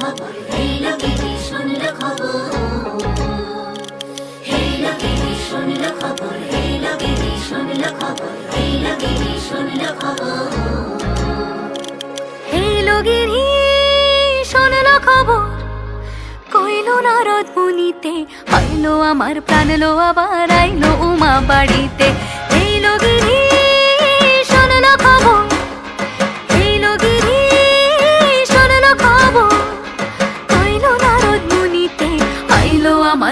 খবর গিরি শুনল খবর কইল না রথ মুনিতে, হইল আমার প্রাণ, লো আবার আইলো উমা বাড়িতে।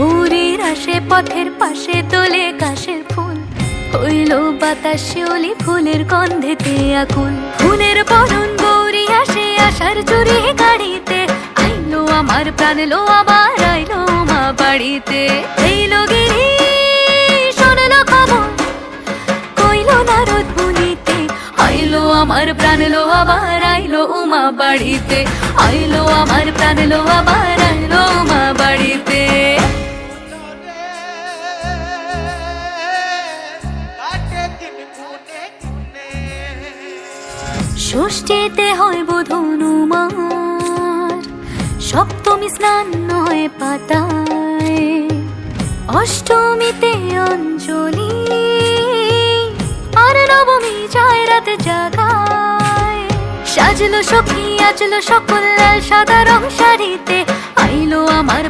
ঘুরির আসে, পথের পাশে তোলে কাশের ফুল। হইল বাতাস শিউলি ফুলের গন্ধেতে আকুল ফুলের বরণ গৌরী আসে আসার চুরি গাড়িতে। আইলো আমার প্রাণ লো আবার, আইলো মা বাড়িতে। এইলো কইলো আমার প্রাণ লো আবার, আইলো উমা বাড়িতে। আইলো আমার প্রাণ লো আবার, আইলো উমা বাড়িতে। ষষ্ঠীতে হয় বোধনুমার সপ্তমী স্নান নয় পাতায়। অষ্টমীতে অঞ্জলি। আর নবমী যায় রাতে জাগায়। সাজলো সখী, আজলো সকল লাল সাদা রং শাড়িতে। আইলো আমার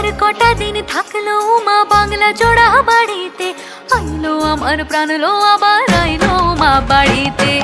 আর কটা দিন থাকল মা বাংলা জোড়া বাড়িতে? আইলো আমার প্রাণ লো আবার আইলো মা বাড়িতে।